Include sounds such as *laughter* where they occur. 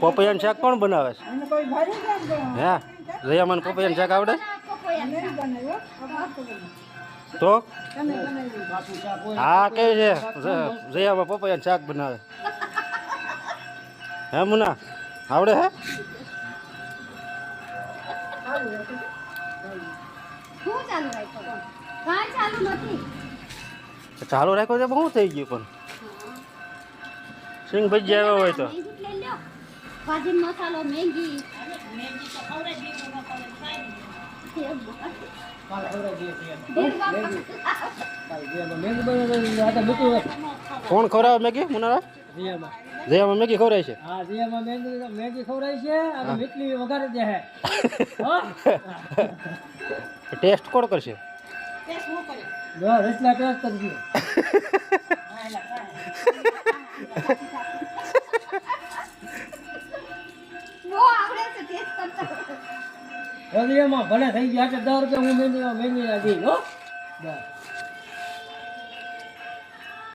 પપૈયાનું શાક કોણ બનાવે છે? અને કોઈ ભારી હે? જયામાન પપૈયાનું શાક આવડે? નહીં આ તો? હા કે છે? જયામાં પપૈયાનું શાક બનાવે. હે મુના? આવડે હે? ચાલુ રાખ્યો? કાંઈ ચાલુ નથી. ચાલુ રાખ્યો છે શું થઈ ગયું પણ? સિંગ ભજી આવ્યો હોય તો. ભાજી મસાલો મેંગી. કોણ ખવડાવે મેગી મુના જયામાં. મેગી ખવડાય છે? હા જીયામાં મેગી મેગી ખવડાવી છે અને મીઠલી વઘારી દે હે. *laughs* હો. ટેસ્ટ કોણ કરશે? જો રસલા ટેસ્ટ કરજો. *laughs* ભલે થઈ ગયા છે દસ રૂપિયા હું મેગી મેગી ના હો? બસ.